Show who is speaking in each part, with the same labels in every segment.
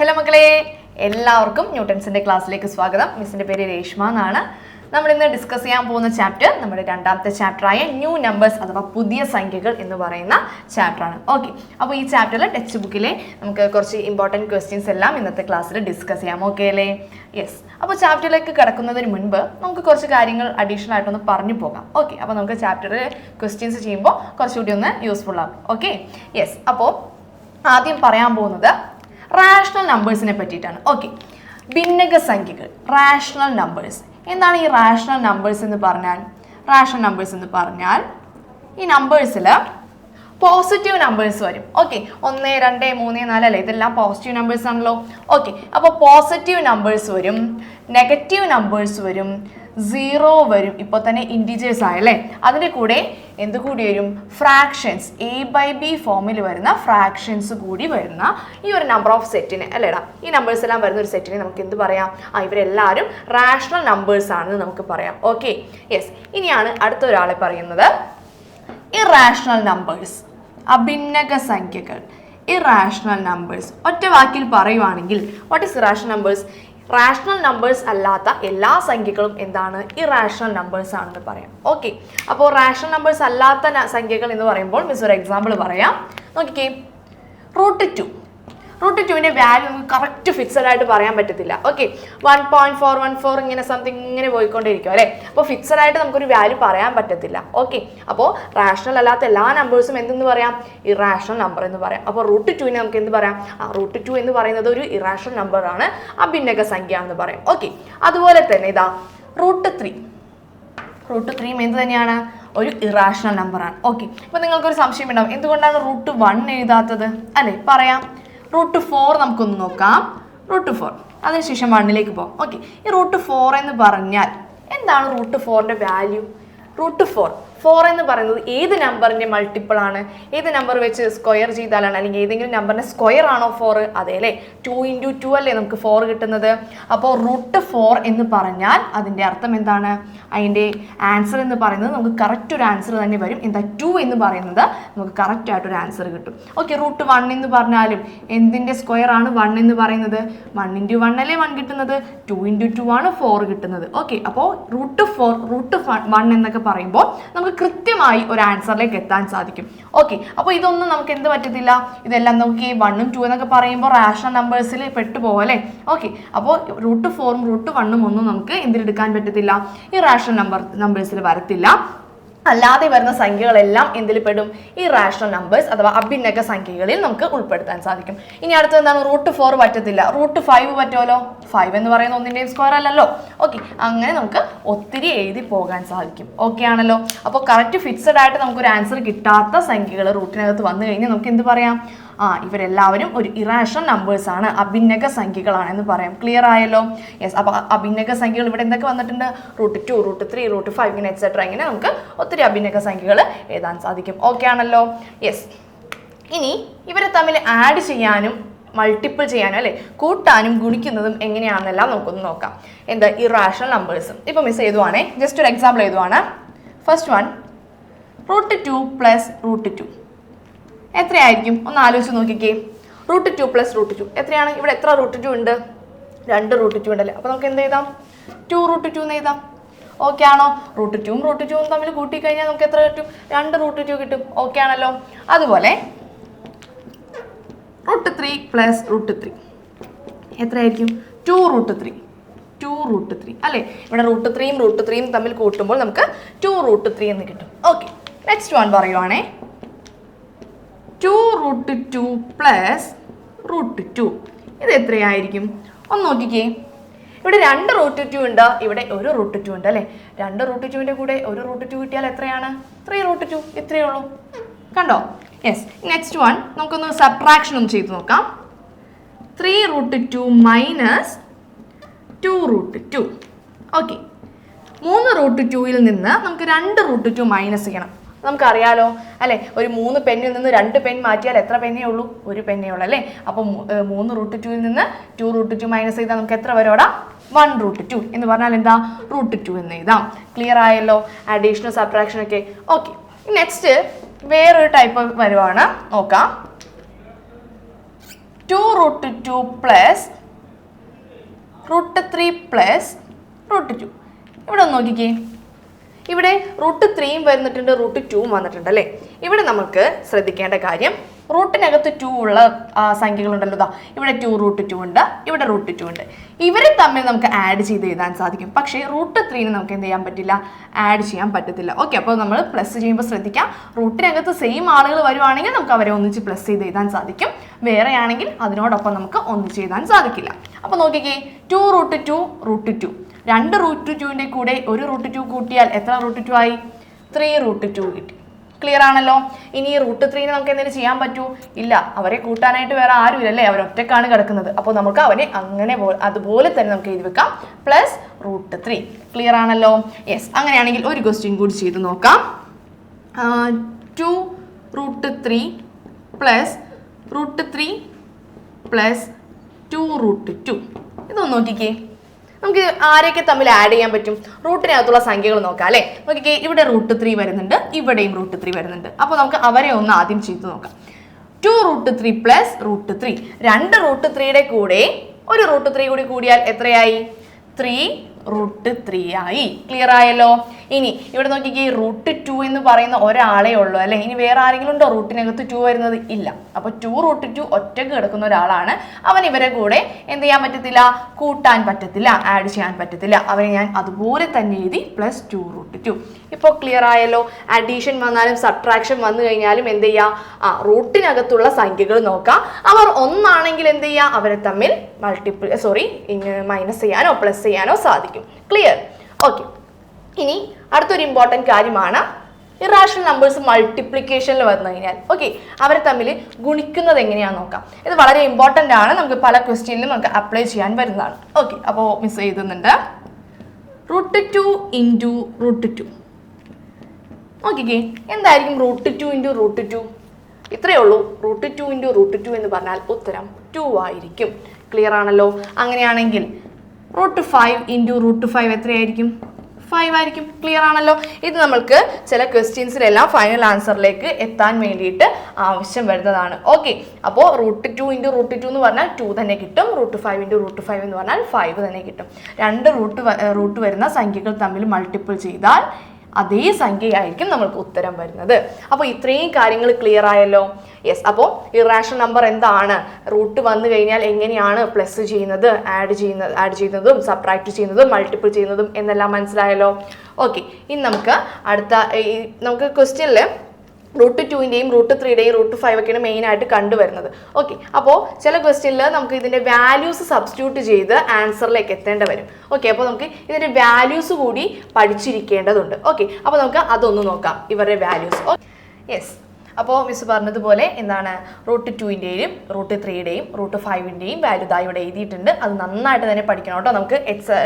Speaker 1: Hello മക്കളെ എല്ലാവർക്കും ന്യൂട്ടൻസിന്റെ ക്ലാസ്സിലേക്ക് സ്വാഗതം. മിസ്സിന്റെ പേര് രേഷ്മ എന്നാണ്. നമ്മൾ ഇന്ന് ഡിസ്കസ് ചെയ്യാൻ പോകുന്ന ചാപ്റ്റർ നമ്മുടെ രണ്ടാമത്തെ ചാപ്റ്ററായ ന്യൂ നമ്പേഴ്സ് അഥവാ പുതിയ സംഖ്യകൾ എന്ന് പറയുന്ന ചാപ്റ്ററാണ് ഓക്കെ അപ്പോൾ ഈ ചാപ്റ്ററിൽ ടെക്സ്റ്റ് ബുക്കിലെ നമുക്ക് കുറച്ച് ഇമ്പോർട്ടന്റ് ക്വസ്റ്റ്യൻസ് എല്ലാം ഇന്നത്തെ ക്ലാസ്സിൽ ഡിസ്കസ് ചെയ്യാം. ഓക്കെ അല്ലേ? യെസ് അപ്പോൾ ചാപ്റ്ററിലേക്ക് കിടക്കുന്നതിന് മുൻപ് നമുക്ക് കുറച്ച് കാര്യങ്ങൾ അഡീഷണൽ ആയിട്ടൊന്ന് പറഞ്ഞു പോകാം. ഓക്കെ അപ്പോൾ നമുക്ക് ചാപ്റ്ററിൽ ക്വസ്റ്റ്യൻസ് ചെയ്യുമ്പോൾ കുറച്ചുകൂടി ഒന്ന് യൂസ്ഫുൾ ആകും. ഓക്കെ യെസ് അപ്പോൾ ആദ്യം പറയാൻ പോകുന്നത് റാഷണൽ നമ്പേഴ്സിനെ പറ്റിയിട്ടാണ്. ഓക്കെ ഭിന്നക സംഖ്യകൾ. റാഷണൽ നമ്പേഴ്സ് എന്താണ് ഈ റാഷണൽ നമ്പേഴ്സ് എന്ന് പറഞ്ഞാൽ? റാഷണൽ നമ്പേഴ്സ് എന്ന് പറഞ്ഞാൽ ഈ നമ്പേഴ്സിൽ പോസിറ്റീവ് നമ്പേഴ്സ് വരും. ഓക്കെ ഒന്ന് രണ്ട് മൂന്ന് നാല് അല്ലേ? ഇതെല്ലാം പോസിറ്റീവ് നമ്പേഴ്സ് ആണല്ലോ. ഓക്കെ അപ്പോൾ പോസിറ്റീവ് നമ്പേഴ്സ് വരും നെഗറ്റീവ് നമ്പേഴ്സ് വരും സീറോ വരും. ഇപ്പോൾ തന്നെ ഇൻഡിജേഴ്സ് ആയല്ലേ? അതിന്റെ കൂടെ എന്ത് കൂടി വരും? ഫ്രാക്ഷൻസ് എ ബൈ ബി ഫോമിൽ വരുന്ന ഫ്രാക്ഷൻസ് കൂടി വരുന്ന ഈ ഒരു നമ്പർ ഓഫ് സെറ്റിന് അല്ലേടാ? ഈ നമ്പേഴ്സ് എല്ലാം വരുന്ന ഒരു സെറ്റിനെ നമുക്ക് എന്ത് പറയാം? ആ ഇവരെല്ലാവരും റാഷണൽ നമ്പേഴ്സ് ആണെന്ന് നമുക്ക് പറയാം. ഓക്കെ യെസ് ഇനിയാണ് അടുത്ത ഒരാളെ പറയുന്നത്. ഇറാഷണൽ നമ്പേഴ്സ് അഭിന്നക സംഖ്യകൾ. ഇറാഷണൽ നമ്പേഴ്സ് ഒറ്റ വാക്കിൽ പറയുവാണെങ്കിൽ what is irrational numbers rational numbers അല്ലാത്ത എല്ലാ സംഖ്യകളും എന്താണ്? ഇറാഷണൽ നമ്പേഴ്സ് ആണെന്ന് പറയാം. ഓക്കെ അപ്പോൾ റാഷണൽ നമ്പേഴ്സ് അല്ലാത്ത സംഖ്യകൾ എന്ന് പറയുമ്പോൾ മിസ് ഒരു എക്സാമ്പിൾ പറയാം. നോക്കിക്കേ. റൂട്ട് ടു റൂട്ട് ടുവിന്റെ വാല്യൂ നമുക്ക് കറക്റ്റ് ഫിക്സഡ് ആയിട്ട് പറയാൻ പറ്റത്തില്ല. Okay one point four one four ഇങ്ങനെ സംതിങ് ഇങ്ങനെ പോയിക്കൊണ്ടിരിക്കും അല്ലേ? അപ്പോൾ ഫിക്സഡ് ആയിട്ട് നമുക്കൊരു വാല്യൂ പറയാൻ പറ്റത്തില്ല. ഓക്കെ അപ്പോൾ റാഷണൽ അല്ലാത്ത എല്ലാ നമ്പേഴ്സും എന്തെന്ന് പറയാം? ഇറാഷണൽ നമ്പർ എന്ന് പറയാം. അപ്പോൾ റൂട്ട് ടുവിനെ നമുക്ക് എന്ത് പറയാം? റൂട്ട് ടു എന്ന് പറയുന്നത് ഒരു ഇറാഷണൽ നമ്പറാണ് അഭിന്നക സംഖ്യ എന്ന് പറയും. ഓക്കെ അതുപോലെ തന്നെ ഇതാ റൂട്ട് ത്രീ റൂട്ട് ത്രീയും എന്ത് തന്നെയാണ്? ഒരു ഇറാഷണൽ നമ്പറാണ് ഓക്കെ അപ്പോൾ നിങ്ങൾക്കൊരു സംശയം ഉണ്ടാവും. എന്തുകൊണ്ടാണ് റൂട്ട് വൺ എഴുതാത്തത്? അല്ലേ? പറയാം. റൂട്ട് ഫോർ നമുക്കൊന്ന് നോക്കാം. Root four. അതിനുശേഷം വണ്ണിലേക്ക് പോകാം. ഓക്കെ ഈ റൂട്ട് ഫോർ എന്ന് പറഞ്ഞാൽ എന്താണ് റൂട്ട് ഫോറിന്റെ വാല്യൂ റൂട്ട് ഫോർ ഫോർ എന്ന് പറയുന്നത് ഏത് നമ്പറിന്റെ മൾട്ടിപ്പിൾ ആണ്? ഏത് നമ്പർ വെച്ച് സ്ക്വയർ ചെയ്താലാണ്? അല്ലെങ്കിൽ ഏതെങ്കിലും നമ്പറിന്റെ സ്ക്വയർ ആണോ ഫോർ അതെ അല്ലേ? ടു ഇന്റു ടു അല്ലേ നമുക്ക് ഫോർ കിട്ടുന്നത്? അപ്പോൾ റൂട്ട് ഫോർ എന്ന് പറഞ്ഞാൽ അതിന്റെ അർത്ഥം എന്താണ്? അതിന്റെ ആൻസർ എന്ന് പറയുന്നത് നമുക്ക് കറക്റ്റ് ഒരു ആൻസർ തന്നെ വരും. എന്താ ടു എന്ന് പറയുന്നത് നമുക്ക് കറക്റ്റ് ആയിട്ടൊരു ആൻസർ കിട്ടും. ഓക്കെ റൂട്ട് വൺ എന്ന് പറഞ്ഞാലും എന്തിന്റെ സ്ക്വയർ ആണ് വൺ എന്ന് പറയുന്നത്? വൺ ഇന്റു വൺ അല്ലേ വൺ കിട്ടുന്നത്? ടു ഇന്റു ടു ആണ് ഫോർ കിട്ടുന്നത്. ഓക്കെ അപ്പോൾ റൂട്ട് ഫോർ റൂട്ട് വൺ എന്നൊക്കെ പറയുമ്പോൾ നമുക്ക് കൃത്യമായി ഒരു ആൻസറിലേക്ക് എത്താൻ സാധിക്കും. ഓക്കെ അപ്പോൾ ഇതൊന്നും നമുക്ക് എന്ത് പറ്റത്തില്ല? ഇതെല്ലാം നമുക്ക് ഈ വണ്ണും ടു എന്നൊക്കെ പറയുമ്പോൾ റാഷണൽ നമ്പേഴ്സിൽ പെട്ടുപോകും അല്ലേ? ഓക്കെ അപ്പോൾ റൂട്ട് ഫോറും റൂട്ട് വണ്ണും ഒന്നും നമുക്ക് എന്തിലെടുക്കാൻ പറ്റത്തില്ല? ഈ റാഷണൽ നമ്പർ നമ്പേഴ്സിൽ വരത്തില്ല. അല്ലാതെ വരുന്ന സംഖ്യകളെല്ലാം എന്തിൽ പെടും? ഈ റാഷണൽ നമ്പേഴ്സ് അഥവാ അഭിന്നക സംഖ്യകളിൽ നമുക്ക് ഉൾപ്പെടുത്താൻ സാധിക്കും. ഇനി അടുത്തത് എന്താണ്? റൂട്ട് ഫോർ പറ്റത്തില്ല. റൂട്ട് ഫൈവ് പറ്റുമല്ലോ ഫൈവ് എന്ന് പറയുന്ന ഒന്നിന്റെയും സ്ക്വയർ അല്ലല്ലോ. ഓക്കെ അങ്ങനെ നമുക്ക് ഒത്തിരി എഴുതി പോകാൻ സാധിക്കും. ഓക്കെ ആണല്ലോ? അപ്പോൾ കറക്റ്റ് ഫിക്സഡ് ആയിട്ട് നമുക്കൊരു ആൻസർ കിട്ടാത്ത സംഖ്യകൾ റൂട്ടിനകത്ത് വന്നു കഴിഞ്ഞാൽ നമുക്ക് എന്ത് പറയാം? ആ ഇവരെല്ലാവരും ഒരു ഇറാഷണൽ നമ്പേഴ്സ് ആണ് അഭിന്നക സംഖ്യകളാണ് എന്ന് പറയാം. ക്ലിയർ ആയല്ലോ? യെസ് അപ്പോൾ അഭിന്നക സംഖ്യകൾ ഇവിടെ എന്തൊക്കെ വന്നിട്ടുണ്ട്? Root two root three root five ഇങ്ങനെ എക്സെട്ര ഇങ്ങനെ നമുക്ക് ഒത്തിരി അഭിന്നക സംഖ്യകൾ എഴുതാൻ സാധിക്കും. ഓക്കെ ആണല്ലോ? യെസ് ഇനി ഇവരെ തമ്മിൽ ആഡ് ചെയ്യാനും മൾട്ടിപ്പിൾ ചെയ്യാനും അല്ലേ? കൂട്ടാനും ഗുണിക്കുന്നതും എങ്ങനെയാണെന്നെല്ലാം നമുക്കൊന്ന് നോക്കാം. എന്താ? ഇറാഷണൽ നമ്പേഴ്സ് ഇപ്പോൾ മിസ് എഴുതുവാണേ. ജസ്റ്റ് ഒരു example എഴുതുവാണ്. First one root two plus root two എത്രയായിരിക്കും? ഒന്ന് ആലോചിച്ച് നോക്കിക്കേ. Root two plus root two. എത്രയാണ്? ഇവിടെ എത്ര റൂട്ട് ടു ഉണ്ട്? രണ്ട് റൂട്ട് ടു ഉണ്ടല്ലേ. അപ്പോൾ നമുക്ക് എന്ത് എഴുതാം? ടു റൂട്ട് ടു എന്ന് എഴുതാം. ഓക്കെ ആണോ? റൂട്ട് ടുവും റൂട്ട് ടുവും തമ്മിൽ കൂട്ടിക്കഴിഞ്ഞാൽ നമുക്ക് എത്ര കിട്ടും? രണ്ട് റൂട്ട് ടു കിട്ടും. ഓക്കെ ആണല്ലോ. അതുപോലെ root three plus root three. എത്രയായിരിക്കും? Two root three. Two root three. അല്ലേ? ഇവിടെ റൂട്ട് ത്രീയും റൂട്ട് ത്രീയും തമ്മിൽ കൂട്ടുമ്പോൾ നമുക്ക് ടു റൂട്ട് ത്രീ എന്ന് കിട്ടും. Okay next one പറയുവാണേ. Two root two plus root two ഇത് എത്രയായിരിക്കും? ഒന്ന് നോക്കിക്കേ. ഇവിടെ രണ്ട് റൂട്ട് ടു ഉണ്ട്. ഇവിടെ ഒരു റൂട്ട് ടു ഉണ്ട് അല്ലേ? രണ്ട് റൂട്ട് ടുവിന്റെ കൂടെ ഒരു റൂട്ട് ടു കിട്ടിയാൽ എത്രയാണ്? ത്രീ റൂട്ട് ടു ഇത്രയേ ഉള്ളൂ. കണ്ടോ? യെസ് നെക്സ്റ്റ് വൺ നമുക്കൊന്ന് സബ്ട്രാക്ഷൻ ഒന്ന് ചെയ്ത് നോക്കാം. Three root two minus two root two okay മൂന്ന് റൂട്ട് ടുവിൽ നിന്ന് നമുക്ക് രണ്ട് റൂട്ട് ടു മൈനസ് ചെയ്യണം. നമുക്കറിയാലോ അല്ലേ? ഒരു മൂന്ന് പെന്നിൽ നിന്ന് രണ്ട് പെൻ മാറ്റിയാൽ എത്ര പെന്നേ ഉള്ളൂ? ഒരു പെന്നേ ഉള്ളൂ അല്ലേ? അപ്പോൾ മൂന്ന് റൂട്ട് ടുവിൽ നിന്ന് ടു റൂട്ട് ടു മൈനസ് ചെയ്താൽ നമുക്ക് എത്ര വരോടാ? വൺ റൂട്ട് ടു എന്ന് പറഞ്ഞാൽ എന്താ? റൂട്ട് ടു എന്ന് എഴുതാം. ക്ലിയർ ആയല്ലോ? അഡീഷണൽ സബ്ട്രാക്ഷൻ ഒക്കെ. ഓക്കെ നെക്സ്റ്റ് വേറൊരു ടൈപ്പ് വരുവാണ്. നോക്കാം. Two root two plus root three plus root two. ഇവിടെ ഒന്ന് നോക്കിക്കേ. ഇവിടെ റൂട്ട് ത്രീയും വരുന്നിട്ടുണ്ട് റൂട്ട് ടൂവും വന്നിട്ടുണ്ട് അല്ലേ? ഇവിടെ നമുക്ക് ശ്രദ്ധിക്കേണ്ട കാര്യം റൂട്ടിനകത്ത് ടു ഉള്ള സംഖ്യകളുണ്ടല്ലോ ദാ. ഇവിടെ ടു റൂട്ട് ടു ഉണ്ട് ഇവിടെ റൂട്ട് ടു ഉണ്ട്. ഇവരെ തമ്മിൽ നമുക്ക് ആഡ് ചെയ്ത് എഴുതാൻ സാധിക്കും. പക്ഷേ റൂട്ട് ത്രീന് നമുക്ക് എന്ത് ചെയ്യാൻ പറ്റില്ല? ആഡ് ചെയ്യാൻ പറ്റത്തില്ല. ഓക്കെ അപ്പോൾ നമ്മൾ പ്ലസ് ചെയ്യുമ്പോൾ ശ്രദ്ധിക്കാം. റൂട്ടിനകത്ത് സെയിം ആളുകൾ വരുവാണെങ്കിൽ നമുക്ക് അവരെ ഒന്നിച്ച് പ്ലസ് ചെയ്ത് എഴുതാൻ സാധിക്കും. വേറെയാണെങ്കിൽ അതിനോടൊപ്പം നമുക്ക് ഒന്നിച്ച് എഴുതാൻ സാധിക്കില്ല. അപ്പോൾ നോക്കിക്കേ two root two root two രണ്ട് റൂട്ട് ടുവിന്റെ കൂടെ ഒരു റൂട്ട് ടു കൂട്ടിയാൽ എത്ര റൂട്ട് ടു ആയി? ത്രീ റൂട്ട് ടു കിട്ടി. ക്ലിയർ ആണല്ലോ? ഇനി ഈ റൂട്ട് ത്രീനെ നമുക്ക് എന്തെങ്കിലും ചെയ്യാൻ പറ്റൂ? ഇല്ല അവരെ കൂട്ടാനായിട്ട് വേറെ ആരും ഇല്ലല്ലേ അവർ ഒറ്റക്കാണ് കിടക്കുന്നത്. അപ്പോൾ നമുക്ക് അവനെ അങ്ങനെ അതുപോലെ തന്നെ നമുക്ക് എഴുതി വെക്കാം. പ്ലസ് റൂട്ട് ത്രീ ക്ലിയർ ആണല്ലോ? യെസ് അങ്ങനെയാണെങ്കിൽ ഒരു ക്വസ്റ്റ്യൻ കൂടി ചെയ്ത് നോക്കാം. Two root three plus root three plus two root two ഇതൊന്ന് നോക്കിക്കേ. നമുക്ക് ആരെയൊക്കെ തമ്മിൽ ആഡ് ചെയ്യാൻ പറ്റും? റൂട്ടിനകത്തുള്ള സംഖ്യകൾ നോക്കാം അല്ലേ? നോക്കിക്കേ ഇവിടെ റൂട്ട് ത്രീ വരുന്നുണ്ട് ഇവിടെയും റൂട്ട് ത്രീ വരുന്നുണ്ട്. അപ്പോൾ നമുക്ക് അവരെ ഒന്ന് ആദ്യം ചെയ്ത് നോക്കാം. Two root three plus root three രണ്ട് റൂട്ട് ത്രീയുടെ കൂടെ ഒരു റൂട്ട് ത്രീ കൂടി കൂടിയാൽ എത്രയായി? ത്രീ റൂട്ട് ത്രീ ആയി. ക്ലിയർ ആയല്ലോ? ഇനി ഇവിടെ നോക്കിക്കേ റൂട്ട് ടു എന്ന് പറയുന്ന ഒരാളേ ഉള്ളൂ അല്ലേ? ഇനി വേറെ ആരെങ്കിലും ഉണ്ടോ? റൂട്ടിനകത്ത് ടു വരുന്നത് ഇല്ല. അപ്പോൾ ടു റൂട്ട് ടു ഒറ്റയ്ക്ക് കിടക്കുന്ന ഒരാളാണ്. അവൻ ഇവരെ കൂടെ എന്ത് ചെയ്യാൻ പറ്റത്തില്ല? കൂട്ടാൻ പറ്റത്തില്ല ആഡ് ചെയ്യാൻ പറ്റത്തില്ല. അവനെ ഞാൻ അതുപോലെ തന്നെ എഴുതി പ്ലസ് ടു റൂട്ട് ടു ഇപ്പോൾ ക്ലിയർ ആയല്ലോ? അഡീഷൻ വന്നാലും സബ്ട്രാക്ഷൻ വന്നു കഴിഞ്ഞാലും എന്ത് ചെയ്യുക ആ റൂട്ടിനകത്തുള്ള സംഖ്യകൾ നോക്കാം. അവർ ഒന്നാണെങ്കിൽ എന്ത് ചെയ്യുക അവരെ തമ്മിൽ മൾട്ടിപ്പിൾ സോറി മൈനസ് ചെയ്യാനോ പ്ലസ് ചെയ്യാനോ സാധിക്കും. ക്ലിയർ ഓക്കെ ഇനി അടുത്തൊരു ഇമ്പോർട്ടന്റ് കാര്യമാണ്. ഇറാഷണൽ നമ്പേഴ്സ് മൾട്ടിപ്ലിക്കേഷനിൽ വന്നു കഴിഞ്ഞാൽ. ഓക്കെ അവരെ തമ്മിൽ ഗുണിക്കുന്നത് എങ്ങനെയാണെന്ന് നോക്കാം. ഇത് വളരെ ഇമ്പോർട്ടന്റ് ആണ്. നമുക്ക് പല ക്വസ്റ്റ്യനിലും നമുക്ക് അപ്ലൈ ചെയ്യാൻ വരുന്നതാണ്. ഓക്കെ അപ്പോൾ മിസ് എഴുതുന്നുണ്ട്. Root two into root two നോക്കിക്കേ എന്തായിരിക്കും root two into root two ഇത്രയേ ഉള്ളൂ. Root two into root two എന്ന് പറഞ്ഞാൽ ഉത്തരം ടു ആയിരിക്കും. ക്ലിയർ ആണല്ലോ? അങ്ങനെയാണെങ്കിൽ root five into root five എത്രയായിരിക്കും? ഫൈവ് ആയിരിക്കും. ക്ലിയർ ആണല്ലോ? ഇത് നമ്മൾക്ക് ചില ക്വസ്റ്റ്യൻസിലെല്ലാം ഫൈനൽ ആൻസറിലേക്ക് എത്താൻ വേണ്ടിയിട്ട് ആവശ്യം വരുന്നതാണ്. ഓക്കെ അപ്പോൾ root two into root two എന്ന് പറഞ്ഞാൽ ടു തന്നെ കിട്ടും. Root five into root five എന്ന് പറഞ്ഞാൽ ഫൈവ് തന്നെ കിട്ടും. രണ്ട് റൂട്ട് റൂട്ട് വരുന്ന സംഖ്യകൾ തമ്മിൽ മൾട്ടിപ്പിൾ ചെയ്താൽ അതേ സംഖ്യയായിരിക്കും നമ്മൾക്ക് ഉത്തരം വരുന്നത്. അപ്പോൾ ഇത്രയും കാര്യങ്ങൾ ക്ലിയർ ആയല്ലോ? യെസ് അപ്പോൾ ഇറാഷണൽ നമ്പർ എന്താണ്? റൂട്ട് വന്നു കഴിഞ്ഞാൽ എങ്ങനെയാണ് പ്ലസ് ചെയ്യുന്നത് ആഡ് ചെയ്യുന്നത് ആഡ് ചെയ്യുന്നതും സബ്ട്രാക്ട് ചെയ്യുന്നതും മൾട്ടിപ്പിൾ ചെയ്യുന്നതും എന്നെല്ലാം മനസ്സിലായല്ലോ? ഓക്കെ ഇനി നമുക്ക് അടുത്ത നമുക്ക് ക്വസ്റ്റ്യനിൽ റൂട്ട് ടുവിന്റെയും റൂട്ട് ത്രീയുടെയും റൂട്ട് ഫൈവ് ഒക്കെയാണ് മെയിൻ ആയിട്ട് കണ്ടുവരുന്നത്. ഓക്കെ അപ്പോൾ ചില ക്വസ്റ്റ്യനിൽ നമുക്ക് ഇതിന്റെ വാല്യൂസ് സബ്സ്റ്റിറ്റ്യൂട്ട് ചെയ്ത് ആൻസറിലേക്ക് എത്തേണ്ട വരും. ഓക്കെ അപ്പോൾ നമുക്ക് ഇതിന്റെ വാല്യൂസ് കൂടി പഠിച്ചിരിക്കേണ്ടതുണ്ട്. ഓക്കെ അപ്പോൾ നമുക്ക് അതൊന്ന് നോക്കാം ഇവരുടെ വാല്യൂസ് യെസ് അപ്പോൾ മിസ് പറഞ്ഞതുപോലെ എന്താണ് റൂട്ട് ടുവിന്റെയും റൂട്ട് ത്രീയുടെയും റൂട്ട് ഫൈവിന്റെയും വാല്യൂ ദാ ഇവിടെ എഴുതിയിട്ടുണ്ട്. അത് നന്നായിട്ട് തന്നെ പഠിക്കണം കേട്ടോ. നമുക്ക് എക്സ്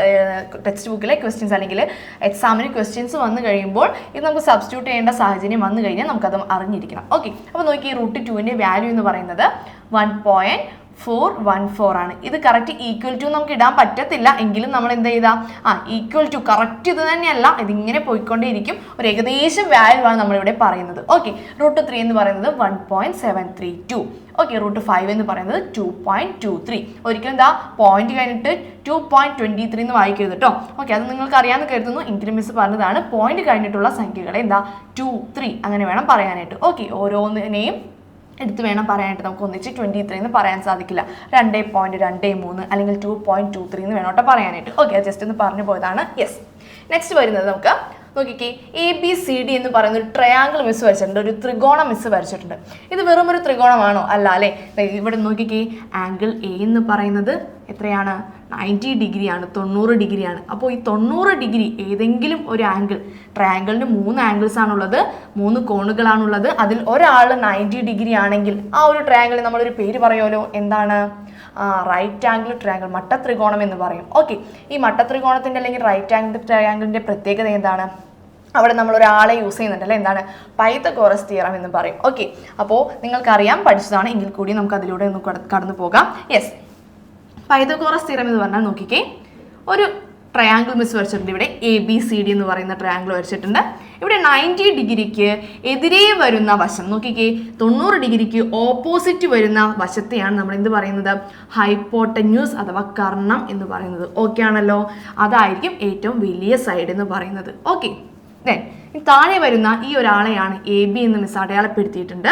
Speaker 1: ടെക്സ്റ്റ് ബുക്കിലെ ക്വസ്റ്റ്യൻസ് അല്ലെങ്കിൽ എക്സാമിന് ക്വസ്റ്റ്യൻസ് വന്നു കഴിയുമ്പോൾ ഇത് നമുക്ക് സബ്സ്റ്റിറ്റ്യൂട്ട് ചെയ്യേണ്ട സാഹചര്യം വന്നു കഴിഞ്ഞാൽ നമുക്കത് അറിഞ്ഞിരിക്കണം. ഓക്കെ അപ്പോൾ നോക്കി റൂട്ട് ടുവിന്റെ വാല്യൂ എന്ന് പറയുന്നത് one point four one four ആണ്. ഇത് കറക്റ്റ് ഈക്വൽ ടു നമുക്ക് ഇടാൻ പറ്റത്തില്ല. എങ്കിലും നമ്മൾ എന്ത് ചെയ്താൽ ആ ഈക്വൽ ടു കറക്റ്റ് ഇത് തന്നെയല്ല. ഇതിങ്ങനെ പോയിക്കൊണ്ടേയിരിക്കും. ഒരു ഏകദേശം വാല്യൂ ആണ് നമ്മളിവിടെ പറയുന്നത്. ഓക്കെ റൂട്ട് ത്രീ എന്ന് പറയുന്നത് one point seven three two okay root five എന്ന് പറയുന്നത് ടു പോയിന്റ് ടു ത്രീ ഒരിക്കലും എന്താ? പോയിന്റ് കഴിഞ്ഞിട്ട് ടു പോയിന്റ് ട്വന്റി ത്രീ എന്ന് വായിക്കരുത് കേട്ടോ ഓക്കെ അത് നിങ്ങൾക്ക് അറിയാമെന്ന് കരുതുന്നു. എങ്കിലും മിസ് പറഞ്ഞതാണ്. പോയിന്റ് കഴിഞ്ഞിട്ടുള്ള സംഖ്യകളെ എന്താ? ടു ത്രീ അങ്ങനെ വേണം പറയാനായിട്ട്. ഓക്കെ ഓരോന്നിനെയും എടുത്ത് വേണം പറയാനായിട്ട് നമുക്ക് ഒന്നിച്ച് ട്വന്റി ത്രീ എന്ന് പറയാൻ സാധിക്കില്ല. രണ്ടേ പോയിന്റ് രണ്ടേ മൂന്ന് അല്ലെങ്കിൽ ടു പോയിന്റ് ടു ത്രീ എന്ന് വേണം കേട്ടോ പറയാനായിട്ട്. ഓക്കെ ജസ്റ്റ് ഒന്ന് പറഞ്ഞു പോയതാണ്. യെസ് നെക്സ്റ്റ് വരുന്നത് നമുക്ക് നോക്കിക്കേ. എ ബി സി ഡി എന്ന് പറയുന്ന ഒരു ട്രയാങ്കിൾ മിസ് വരച്ചിട്ടുണ്ട്. ഒരു ത്രികോണം മിസ് വരച്ചിട്ടുണ്ട്. ഇത് വെറും ഒരു ത്രികോണമാണോ? അല്ല അല്ലേ? ഇവിടെ നോക്കിക്കേ. ആംഗിൾ എ എന്ന് പറയുന്നത് എത്രയാണ്? നയന്റി ഡിഗ്രിയാണ് തൊണ്ണൂറ് ഡിഗ്രിയാണ്. അപ്പോൾ ഈ തൊണ്ണൂറ് ഡിഗ്രി ഏതെങ്കിലും ഒരു ആംഗിൾ ട്രയാങ്കിളിന് മൂന്ന് ആംഗിൾസ് ആണുള്ളത് മൂന്ന് കോണുകളാണുള്ളത് അതിൽ ഒരാൾ നയന്റി ഡിഗ്രി ആണെങ്കിൽ ആ ഒരു ട്രയാങ്കിളിന് നമ്മളൊരു പേര് പറയുമല്ലോ എന്താണ്? റൈറ്റ് ആംഗിൾ ട്രയാങ്കിൾ മട്ട ത്രികോണം എന്ന് പറയും. ഓക്കെ ഈ മട്ട ത്രികോണത്തിന്റെ അല്ലെങ്കിൽ റൈറ്റ് ആംഗിൾ ട്രയാങ്കിളിന്റെ പ്രത്യേകത എന്താണ്? അവിടെ നമ്മൾ ഒരാളെ യൂസ് ചെയ്യുന്നുണ്ട് അല്ലേ? എന്താണ്? പൈത്തഗോറസ് തിയറം എന്ന് പറയും. ഓക്കെ അപ്പോൾ നിങ്ങൾക്കറിയാം പഠിച്ചതാണ്. എങ്കിൽ കൂടി നമുക്ക് അതിലൂടെ ഒന്ന് കട- കടന്നു പോകാം യെസ് പൈതഗോറസ് തീരം എന്ന് പറഞ്ഞാൽ നോക്കിക്കേ ഒരു ട്രയാങ്കിൾ മിസ് വരച്ചിട്ടുണ്ട്. ഇവിടെ എ ബി സി ഡി എന്ന് പറയുന്ന ട്രയാങ്കിൾ വരച്ചിട്ടുണ്ട്. ഇവിടെ നയന്റി ഡിഗ്രിക്ക് എതിരെ വരുന്ന വശം നോക്കിക്കേ തൊണ്ണൂറ് ഡിഗ്രിക്ക് ഓപ്പോസിറ്റ് വരുന്ന വശത്തെയാണ് നമ്മൾ എന്ത് പറയുന്നത്? ഹൈപ്പോട്ടന്യൂസ് അഥവാ കർണം എന്ന് പറയുന്നത്. ഓക്കെ ആണല്ലോ? അതായിരിക്കും ഏറ്റവും വലിയ സൈഡ് എന്ന് പറയുന്നത്. ഓക്കെ ദെൻ താഴെ വരുന്ന ഈ ഒരാളെയാണ് എ ബി എന്ന് മിസ് അടയാളപ്പെടുത്തിയിട്ടുണ്ട്.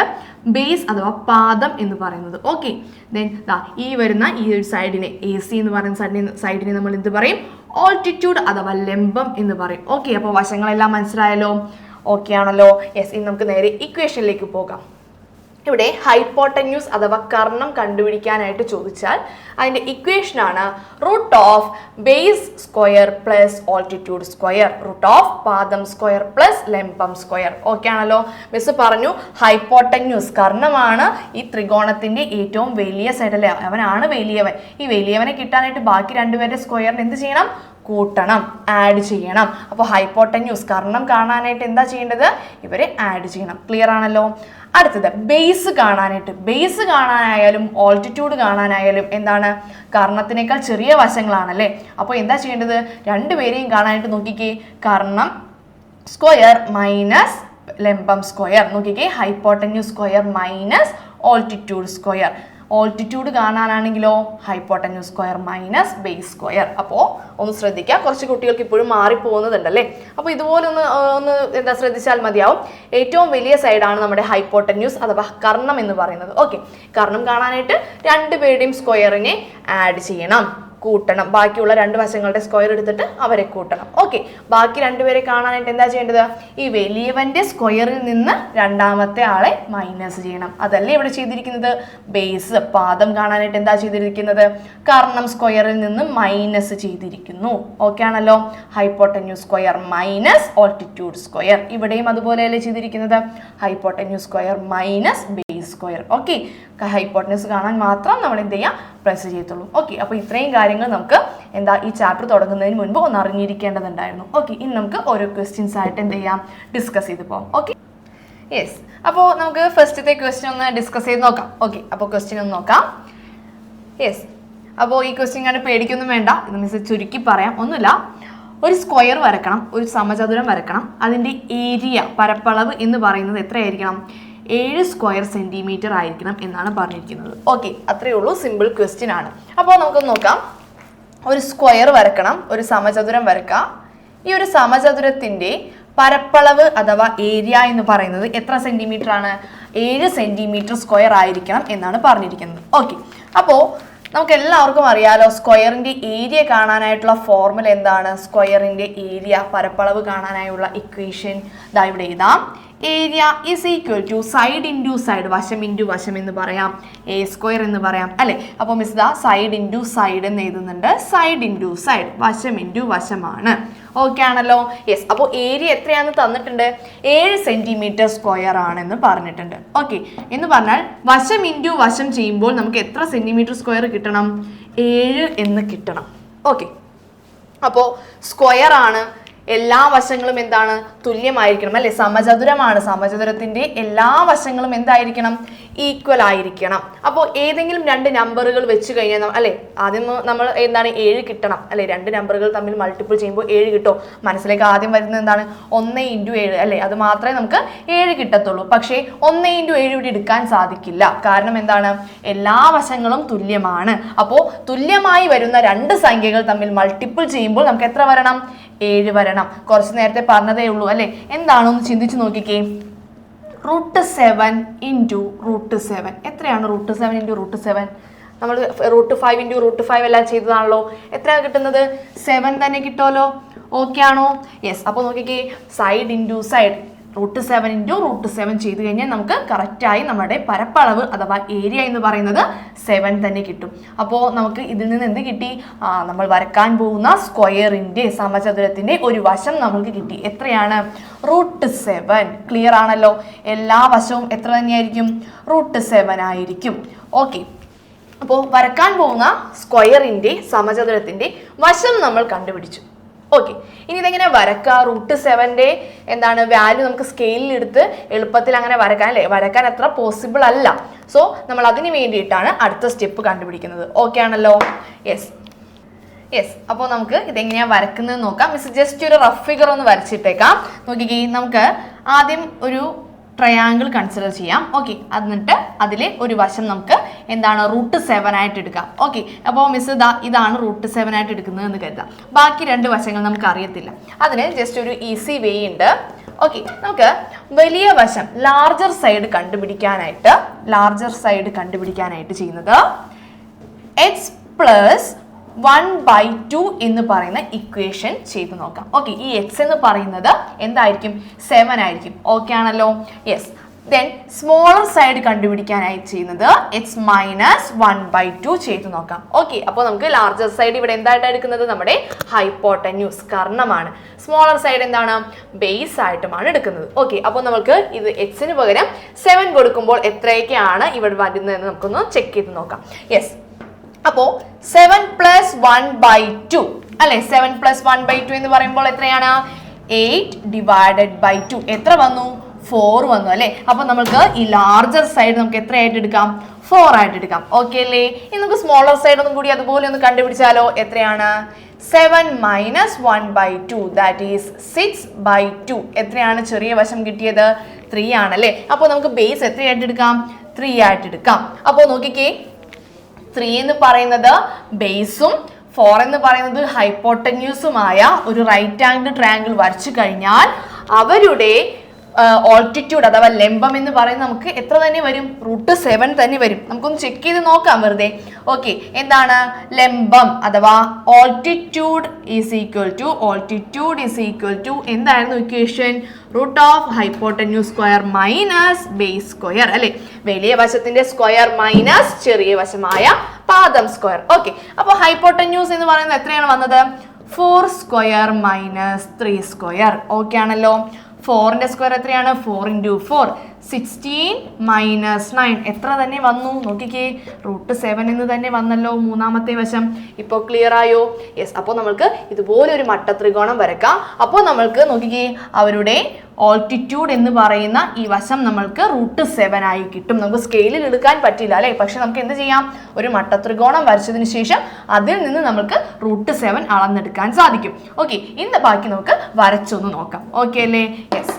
Speaker 1: ബേസ് അഥവാ പാദം എന്ന് പറയുന്നത്. ഓക്കെ ദെൻ ദാ ഈ വരുന്ന ഈ ഒരു സൈഡിനെ എ സി എന്ന് പറയുന്ന സൈഡിനെ സൈഡിനെ നമ്മൾ എന്ത് പറയും? ഓൾട്ടിറ്റ്യൂഡ് അഥവാ ലംബം എന്ന് പറയും. ഓക്കെ അപ്പോൾ വശങ്ങളെല്ലാം മനസ്സിലായല്ലോ? ഓക്കെ ആണല്ലോ? എസ് ഇനി നമുക്ക് നേരെ ഇക്വേഷനിലേക്ക് പോകാം. ഇവിടെ ഹൈപ്പോട്ടന്യൂസ് അഥവാ കർണം കണ്ടുപിടിക്കാനായിട്ട് ചോദിച്ചാൽ അതിന്റെ ഇക്വേഷനാണ് root of base square plus altitude square root of പാദം സ്ക്വയർ പ്ലസ് ലെമ്പം സ്ക്വയർ ഓക്കെ ആണല്ലോ? മിസ് പറഞ്ഞു ഹൈപ്പോട്ടന്യൂസ് കർണമാണ് ഈ ത്രികോണത്തിന്റെ ഏറ്റവും വലിയ സൈഡ് അല്ലേ? അവനാണ് വലിയവൻ. ഈ വലിയവനെ കിട്ടാനായിട്ട് ബാക്കി രണ്ടുപേരുടെ സ്ക്വയറിന് എന്ത് ചെയ്യണം? കൂട്ടണം ആഡ് ചെയ്യണം. അപ്പോൾ ഹൈപ്പോട്ടന്യൂസ് കർണം കാണാനായിട്ട് എന്താ ചെയ്യേണ്ടത്? ഇവരെ ആഡ് ചെയ്യണം. ക്ലിയർ ആണല്ലോ? അടുത്തത് ബേസ് കാണാനായിട്ട്. ബേസ് കാണാനായാലും ഓൾട്ടിറ്റ്യൂഡ് കാണാനായാലും എന്താണ്? കർണത്തിനേക്കാൾ ചെറിയ വശങ്ങളാണല്ലേ? അപ്പോൾ എന്താ ചെയ്യേണ്ടത്? രണ്ടുപേരെയും കാണാനായിട്ട് നോക്കിക്കേ. കർണം സ്ക്വയർ മൈനസ് ലെമ്പം സ്ക്വയർ നോക്കിക്കേ hypotenuse square minus altitude square altitude കാണാനാണെങ്കിലോ hypotenuse square minus base square അപ്പോൾ ഒന്ന് ശ്രദ്ധിക്കുക കുറച്ച് കുട്ടികൾക്ക് ഇപ്പോഴും മാറിപ്പോകുന്നതുണ്ടല്ലേ അപ്പോൾ ഇതുപോലെ ഒന്ന് ഒന്ന് എന്താ ശ്രദ്ധിച്ചാൽ മതിയാവും. ഏറ്റവും വലിയ സൈഡാണ് നമ്മുടെ ഹൈപ്പോട്ടന്യൂസ് അഥവാ കർണം എന്ന് പറയുന്നത്. ഓക്കെ കർണം കാണാനായിട്ട് രണ്ട് പേരുടെയും സ്ക്വയറിനെ ആഡ് ചെയ്യണം. കൂട്ടണം. ബാക്കിയുള്ള രണ്ട് വശങ്ങളുടെ സ്ക്വയർ എടുത്തിട്ട് അവരെ കൂട്ടണം. ഓക്കെ ബാക്കി രണ്ടുപേരെ കാണാനായിട്ട് എന്താ ചെയ്യേണ്ടത്? ഈ വലിയവന്റെ സ്ക്വയറിൽ നിന്ന് രണ്ടാമത്തെ ആളെ മൈനസ് ചെയ്യണം. അതല്ലേ ഇവിടെ ചെയ്തിരിക്കുന്നത്? ബേസ് പാദം കാണാനായിട്ട് എന്താ ചെയ്തിരിക്കുന്നത്? കർണം സ്ക്വയറിൽ നിന്ന് മൈനസ് ചെയ്തിരിക്കുന്നു. ഓക്കെ ആണല്ലോ? Hypotenuse square minus altitude square ഇവിടെയും അതുപോലെയല്ലേ ചെയ്തിരിക്കുന്നത്? Hypotenuse square minus base square okay hypotenuse കാണാൻ മാത്രം നമ്മൾ എന്ത് ചെയ്യാം? പ്രസ് ചെയ്യത്തുള്ളൂ. ഓക്കെ അപ്പോൾ ഇത്രയും കാര്യങ്ങൾ നമുക്ക് എന്താ ഈ ചാപ്റ്റർ തുടങ്ങുന്നതിന് മുൻപ് ഒന്ന് അറിഞ്ഞിരിക്കേണ്ടതുണ്ടായിരുന്നു. ഓക്കെ ഇനി നമുക്ക് ഓരോ ക്വസ്റ്റ്യൻസ് ആയിട്ട് എന്ത് ചെയ്യാം? ഡിസ്കസ് ചെയ്ത് പോകാം ഓക്കെ യെസ് അപ്പോൾ നമുക്ക് ഫസ്റ്റത്തെ ക്വസ്റ്റ്യൻ ഒന്ന് ഡിസ്കസ് ചെയ്ത് നോക്കാം. ഓക്കെ അപ്പോൾ ക്വസ്റ്റ്യൻ ഒന്ന് നോക്കാം. യെസ് അപ്പോൾ ഈ ക്വസ്റ്റ്യൻ കണ്ട് പേടിക്കൊന്നും വേണ്ട. ഇത് മിസ് ചുരുക്കി പറയാം. ഒന്നുമില്ല. ഒരു സ്ക്വയർ വരക്കണം ഒരു സമചതുരം വരക്കണം. അതിന്റെ ഏരിയ പരപ്പളവ് എന്ന് പറയുന്നത് എത്രയായിരിക്കണം? ഏഴ് സ്ക്വയർ സെന്റിമീറ്റർ ആയിരിക്കണം എന്നാണ് പറഞ്ഞിരിക്കുന്നത്. ഓക്കെ അത്രയേ ഉള്ളൂ. സിമ്പിൾ ക്വസ്റ്റ്യൻ ആണ്. അപ്പോൾ നമുക്കൊന്ന് നോക്കാം. ഒരു സ്ക്വയർ വരക്കണം ഒരു സമചതുരം വരക്കാം. ഈ ഒരു സമചതുരത്തിന്റെ പരപ്പളവ് അഥവാ ഏരിയ എന്ന് പറയുന്നത് എത്ര സെന്റിമീറ്റർ ആണ്? ഏഴ് സെന്റിമീറ്റർ സ്ക്വയർ ആയിരിക്കണം എന്നാണ് പറഞ്ഞിരിക്കുന്നത്. ഓക്കെ അപ്പോൾ നമുക്ക് എല്ലാവർക്കും അറിയാലോ സ്ക്വയറിന്റെ ഏരിയ കാണാനായിട്ടുള്ള ഫോർമുല എന്താണ്? സ്ക്വയറിന്റെ ഏരിയ പരപ്പളവ് കാണാനായുള്ള ഇക്വേഷൻ ഇതാ ഇവിടെ എഴുതാം. Area is equal to side into side വശം ഇന്റു വശം എന്ന് പറയാം. എ സ്ക്വയർ എന്ന് പറയാം. അല്ലേ? അപ്പോൾ മിസ് ദാ സൈഡ് ഇന്റു സൈഡ് എന്ന് എഴുതുന്നുണ്ട്. സൈഡ് ഇന്റു സൈഡ് വശം ഇന്റു വശമാണ്. ഓക്കെ ആണല്ലോ? യെസ് അപ്പോൾ ഏരിയ എത്രയാണെന്ന് തന്നിട്ടുണ്ട്? ഏഴ് സെന്റിമീറ്റർ സ്ക്വയർ ആണെന്ന് പറഞ്ഞിട്ടുണ്ട്. ഓക്കെ എന്ന് പറഞ്ഞാൽ വശം ഇന്റു വശം ചെയ്യുമ്പോൾ നമുക്ക് എത്ര സെന്റിമീറ്റർ സ്ക്വയർ കിട്ടണം? ഏഴ് എന്ന് കിട്ടണം. ഓക്കെ അപ്പോൾ സ്ക്വയർ ആണ്. എല്ലാ വശങ്ങളും എന്താണ്? തുല്യമായിരിക്കണം അല്ലെ? സമചതുരമാണ്. സമചതുരത്തിന്റെ എല്ലാ വശങ്ങളും എന്തായിരിക്കണം? ഈക്വൽ ആയിരിക്കണം. അപ്പോൾ ഏതെങ്കിലും രണ്ട് നമ്പറുകൾ വെച്ച് കഴിഞ്ഞാൽ അല്ലെ? ആദ്യം നമ്മൾ എന്താണ്? ഏഴ് കിട്ടണം. അല്ലെ? രണ്ട് നമ്പറുകൾ തമ്മിൽ മൾട്ടിപ്പിൾ ചെയ്യുമ്പോൾ ഏഴ് കിട്ടും? മനസ്സിലേക്ക് ആദ്യം വരുന്നത് എന്താണ്? ഒന്ന് ഇന്റു ഏഴ്. അല്ലെ? അത് മാത്രമേ നമുക്ക് ഏഴ് കിട്ടത്തുള്ളൂ. പക്ഷേ ഒന്ന് ഇന്റു ഏഴ് ഇവിടെ എടുക്കാൻ സാധിക്കില്ല. കാരണം എന്താണ്? എല്ലാ വശങ്ങളും തുല്യമാണ്. അപ്പോൾ തുല്യമായി വരുന്ന രണ്ട് സംഖ്യകൾ തമ്മിൽ മൾട്ടിപ്പിൾ ചെയ്യുമ്പോൾ നമുക്ക് എത്ര വരണം? ഏഴ് വരണം. കുറച്ച് നേരത്തെ പറഞ്ഞതേ ഉള്ളൂ അല്ലേ? എന്താണെന്ന് ചിന്തിച്ചു നോക്കിക്കേ. Root seven into root seven. എത്രയാണ് root seven into root seven? നമ്മൾ root five into root five എല്ലാം ചെയ്തതാണല്ലോ. എത്രയാണ് കിട്ടുന്നത്? സെവൻ തന്നെ കിട്ടുമല്ലോ. ഓക്കെ ആണോ? യെസ്. അപ്പോൾ നോക്കിക്കേ. Side into side. Root seven into root seven ചെയ്ത് കഴിഞ്ഞാൽ നമുക്ക് കറക്റ്റായി നമ്മുടെ പരപ്പളവ് അഥവാ ഏരിയ എന്ന് പറയുന്നത് സെവൻ തന്നെ കിട്ടും. അപ്പോൾ നമുക്ക് ഇതിൽ നിന്ന് എന്ത് കിട്ടി? നമ്മൾ വരക്കാൻ പോകുന്ന സ്ക്വയറിന്റെ സമചതുരത്തിന്റെ ഒരു വശം നമുക്ക് കിട്ടി. എത്രയാണ്? റൂട്ട് സെവൻ ക്ലിയർ ആണല്ലോ? എല്ലാ വശവും എത്ര തന്നെയായിരിക്കും? റൂട്ട് സെവൻ ആയിരിക്കും. ഓക്കെ അപ്പോൾ വരക്കാൻ പോകുന്ന സ്ക്വയറിന്റെ സമചതുരത്തിന്റെ വശം നമ്മൾ കണ്ടുപിടിച്ചു. ഓക്കെ ഇനി ഇതെങ്ങനെ വരക്കുക റൂട്ട് സെവന്റെ എന്താണ് വാല്യൂ നമുക്ക് സ്കെയിലിൽ എടുത്ത് എളുപ്പത്തിൽ അങ്ങനെ വരക്കാൻ അല്ലേ? വരക്കാൻ അത്ര പോസിബിൾ അല്ല. സോ നമ്മൾ അതിന് വേണ്ടിയിട്ടാണ് അടുത്ത സ്റ്റെപ്പ് കണ്ടുപിടിക്കുന്നത്. ഓക്കെ ആണല്ലോ? യെസ് യെസ് അപ്പോൾ നമുക്ക് ഇതെങ്ങനെയാണ് വരക്കുന്നത് നോക്കാം. മിസ് ജസ്റ്റ് ഒരു റഫ് ഫിഗർ ഒന്ന് വരച്ചിട്ടേക്കാം. നോക്കിക്കേ നമുക്ക് ആദ്യം ഒരു ട്രയാങ്കിൾ കൺസിഡർ ചെയ്യാം. ഓക്കെ എന്നിട്ട് അതിലെ ഒരു വശം നമുക്ക് എന്താണ് റൂട്ട് സെവൻ ആയിട്ട് എടുക്കാം. ഓക്കെ അപ്പോൾ മിസ് ഇതാ ഇതാണ് റൂട്ട് സെവൻ ആയിട്ട് എടുക്കുന്നത് എന്ന് കരുതാം. ബാക്കി രണ്ട് വശങ്ങൾ നമുക്ക് അറിയത്തില്ല. അതിന് ജസ്റ്റ് ഒരു ഈസി വേ ഉണ്ട്. ഓക്കെ നമുക്ക് വലിയ വശം ലാർജർ സൈഡ് കണ്ടുപിടിക്കാനായിട്ട് ലാർജർ സൈഡ് കണ്ടുപിടിക്കാനായിട്ട് ചെയ്യുന്നത് x plus one by two എന്ന് പറയുന്ന ഇക്വേഷൻ ചെയ്ത് നോക്കാം. ഓക്കെ ഈ എക്സ് എന്ന് പറയുന്നത് എന്തായിരിക്കും? സെവൻ ആയിരിക്കും. ഓക്കെ ആണല്ലോ? യെസ് ദെൻ സ്മോളർ സൈഡ് കണ്ടുപിടിക്കാനായി ചെയ്യുന്നത് x minus one by two ചെയ്ത് നോക്കാം. ഓക്കെ അപ്പോൾ നമുക്ക് ലാർജർ സൈഡ് ഇവിടെ എന്തായിട്ടാണ് എടുക്കുന്നത്? നമ്മുടെ ഹൈപ്പോട്ടന്യൂസ് കർണമാണ് സ്മോളർ സൈഡ് എന്താണ്? ബേസ് ആയിട്ടുമാണ് എടുക്കുന്നത്. ഓക്കെ അപ്പോൾ നമുക്ക് ഇത് എക്സിന് പകരം സെവൻ കൊടുക്കുമ്പോൾ എത്രയൊക്കെയാണ് ഇവിടെ വരുന്നതെന്ന് നമുക്കൊന്ന് ചെക്ക് ചെയ്ത് നോക്കാം. യെസ് അപ്പോ seven plus one by two അല്ലെ? Seven plus one by two എന്ന് പറയുമ്പോൾ എത്രയാണ്? എയ്റ്റ് ഡിവൈഡഡ് ബൈ ടു എത്ര വന്നു? ഫോർ വന്നു അല്ലെ? അപ്പൊ നമുക്ക് ഈ ലാർജർ സൈഡ് നമുക്ക് എത്രയായിട്ട് എടുക്കാം? ഫോർ ആയിട്ട് എടുക്കാം. ഓക്കെ അല്ലേ? ഇനി നമുക്ക് സ്മോളർ സൈഡ് ഒന്നും കൂടി അതുപോലെ ഒന്ന് കണ്ടുപിടിച്ചാലോ? എത്രയാണ്? Seven minus one by two that is six by two എത്രയാണ് ചെറിയ വശം കിട്ടിയത്? ത്രീ ആണല്ലേ അപ്പോൾ നമുക്ക് ബേസ് എത്രയായിട്ട് എടുക്കാം? ത്രീ ആയിട്ട് എടുക്കാം. അപ്പോൾ നോക്കിക്കേ. ത്രീ എന്ന് പറയുന്നത് ബേസും ഫോർ എന്ന് പറയുന്നത് ഹൈപ്പോട്ടന്യൂസുമായ ഒരു റൈറ്റ് ആംഗിൾ ട്രയാങ്കിൾ വരച്ചു കഴിഞ്ഞാൽ അവരുടെ ഓൾട്ടിറ്റ്യൂഡ് അഥവാ ലംബം എന്ന് പറയുന്നത് നമുക്ക് എത്ര തന്നെ വരും? റൂട്ട് സെവൻ തന്നെ വരും. നമുക്കൊന്ന് ചെക്ക് ചെയ്ത് നോക്കാം വെറുതെ. ഓക്കെ എന്താണ്? ലംബം അഥവാ altitude is equal to altitude is equal to എന്തായിരുന്നു equation root of hypotenuse square minus base square അല്ലെ? വലിയ വശത്തിന്റെ സ്ക്വയർ മൈനസ് ചെറിയ വശമായ പാദം സ്ക്വയർ ഓക്കെ അപ്പോൾ ഹൈപ്പോട്ടന്യൂസ് എന്ന് പറയുന്നത് എത്രയാണ് വന്നത്? Four square minus three square okay ആണല്ലോ. ഫോറിന്റെ സ്ക്വയർ എത്രയാണ്? Four into four sixteen minus nine എത്ര തന്നെ വന്നു? നോക്കിക്കേ. റൂട്ട് സെവൻ എന്ന് തന്നെ വന്നല്ലോ മൂന്നാമത്തെ വശം. ഇപ്പോൾ ക്ലിയർ ആയോ? യെസ് അപ്പോൾ നമ്മൾക്ക് ഇതുപോലെ ഒരു മട്ട ത്രികോണം വരക്കാം. അപ്പോൾ നമ്മൾക്ക് നോക്കിക്കേ അവരുടെ ഓൾട്ടിറ്റ്യൂഡ് എന്ന് പറയുന്ന ഈ വശം നമ്മൾക്ക് റൂട്ട് സെവൻ ആയി കിട്ടും. നമുക്ക് സ്കെയിലിൽ എടുക്കാൻ പറ്റില്ല അല്ലേ? പക്ഷെ നമുക്ക് എന്ത് ചെയ്യാം? ഒരു മട്ട ത്രികോണം വരച്ചതിന് ശേഷം അതിൽ നിന്ന് നമുക്ക് റൂട്ട് സെവൻ അളന്നെടുക്കാൻ സാധിക്കും. ഓക്കെ ഇന്ന് ബാക്കി നമുക്ക് വരച്ചൊന്ന് നോക്കാം. ഓക്കെ അല്ലേ? യെസ്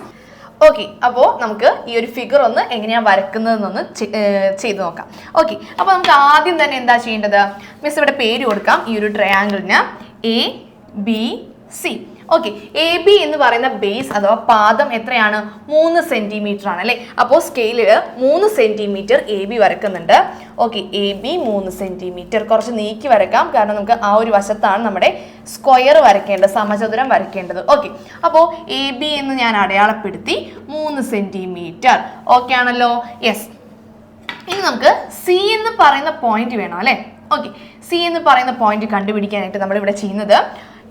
Speaker 1: ഓക്കെ അപ്പോൾ നമുക്ക് ഈ ഒരു ഫിഗർ ഒന്ന് എങ്ങനെയാണ് വരക്കുന്നതെന്നൊന്ന് ചെയ്തു നോക്കാം. ഓക്കെ അപ്പോൾ നമുക്ക് ആദ്യം തന്നെ എന്താ ചെയ്യേണ്ടത്? മിസ് ഇവിടെ പേര് കൊടുക്കാം ഈ ഒരു ട്രയാങ്കിളിന് A B C okay A B എന്ന് പറയുന്ന ബേസ് അഥവാ പാദം എത്രയാണ്? മൂന്ന് സെന്റിമീറ്റർ ആണ് അല്ലേ? അപ്പോൾ സ്കെയിലിൽ മൂന്ന് സെന്റിമീറ്റർ എ ബി വരക്കുന്നുണ്ട്. ഓക്കെ എ ബി മൂന്ന് സെന്റിമീറ്റർ കുറച്ച് നീക്കി വരക്കാം. കാരണം നമുക്ക് ആ ഒരു വശത്താണ് നമ്മുടെ സ്ക്വയർ വരയ്ക്കേണ്ടത് സമചതുരം വരയ്ക്കേണ്ടത് ഓക്കെ അപ്പോൾ എ ബി എന്ന് ഞാൻ അടയാളപ്പെടുത്തി മൂന്ന് സെന്റിമീറ്റർ ഓക്കെ ആണല്ലോ? യെസ് ഇനി നമുക്ക് സി എന്ന് പറയുന്ന പോയിന്റ് വേണം അല്ലേ? ഓക്കെ സി എന്ന് പറയുന്ന പോയിന്റ് കണ്ടുപിടിക്കാനായിട്ട് നമ്മൾ ഇവിടെ ചെയ്യുന്നത്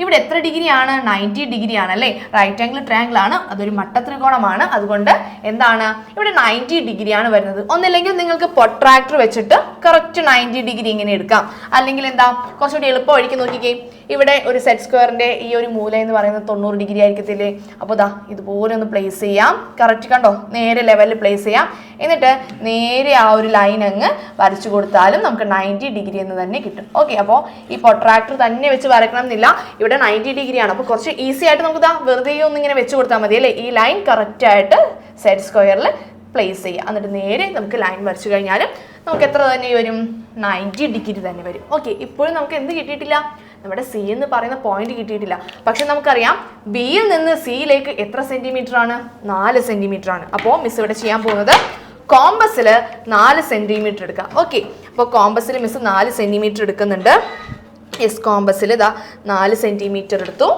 Speaker 1: ഇവിടെ എത്ര ഡിഗ്രിയാണ്? നയന്റി ഡിഗ്രി ആണ് അല്ലേ? റൈറ്റ് ആംഗിൾ ട്രയാങ്കിൾ ആണ്. അതൊരു മട്ടത്രികോണമാണ്. അതുകൊണ്ട് എന്താണ്? ഇവിടെ നയന്റി ഡിഗ്രി ആണ് വരുന്നത്. ഒന്നില്ലെങ്കിൽ നിങ്ങൾക്ക് പൊട്രാക്ടർ വെച്ചിട്ട് കറക്റ്റ് നയന്റി ഡിഗ്രി ഇങ്ങനെ എടുക്കാം. അല്ലെങ്കിൽ എന്താ? കുറച്ചുകൂടി എളുപ്പം വഴിക്ക് നോക്കിക്കേ. ഇവിടെ ഒരു സെറ്റ് സ്ക്വയറിന്റെ ഈ ഒരു മൂല എന്ന് പറയുന്നത് തൊണ്ണൂറ് ഡിഗ്രി ആയിരിക്കത്തില്ലേ? അപ്പോൾ ദാ ഇതുപോലെ ഒന്ന് പ്ലേസ് ചെയ്യാം. കറക്റ്റ് കണ്ടോ? നേരെ ലെവലിൽ പ്ലേസ് ചെയ്യാം. എന്നിട്ട് നേരെ ആ ഒരു ലൈൻ അങ്ങ് വരച്ചു കൊടുത്താലും നമുക്ക് നയന്റി ഡിഗ്രി എന്ന് തന്നെ കിട്ടും. ഓക്കെ അപ്പോൾ ഈ പൊട്രാക്ടർ തന്നെ വെച്ച് വരക്കണം എന്നില്ല ഇവിടെ നയന്റി ഡിഗ്രി ആണ്. അപ്പോൾ കുറച്ച് ഈസി ആയിട്ട് നമുക്ക് ഇതാ വെറുതെ ഒന്ന് ഇങ്ങനെ വെച്ച് കൊടുത്താൽ മതി അല്ലേ? ഈ ലൈൻ കറക്റ്റ് ആയിട്ട് സെറ്റ് സ്ക്വയറിൽ പ്ലേസ് ചെയ്യുക എന്നിട്ട് നേരെ നമുക്ക് ലൈൻ വരച്ചു കഴിഞ്ഞാൽ നമുക്ക് എത്ര തന്നെ വരും? നയന്റി ഡിഗ്രി തന്നെ വരും. ഓക്കെ ഇപ്പോഴും നമുക്ക് എന്ത് കിട്ടിയിട്ടില്ല? നമ്മുടെ സി എന്ന് പറയുന്ന പോയിന്റ് കിട്ടിയിട്ടില്ല. പക്ഷെ നമുക്കറിയാം ബിയിൽ നിന്ന് സിയിലേക്ക് എത്ര സെന്റിമീറ്റർ ആണ്? നാല് സെന്റിമീറ്റർ ആണ്. അപ്പോൾ മിസ് ഇവിടെ ചെയ്യാൻ പോകുന്നത് കോമ്പസിൽ നാല് സെന്റിമീറ്റർ എടുക്കുക ഓക്കെ അപ്പോൾ കോമ്പസിൽ മിസ് നാല് സെന്റിമീറ്റർ എടുക്കുന്നുണ്ട്. യെസ് കോമ്പസിൽ ഇതാ നാല് സെന്റിമീറ്റർ എടുത്തു.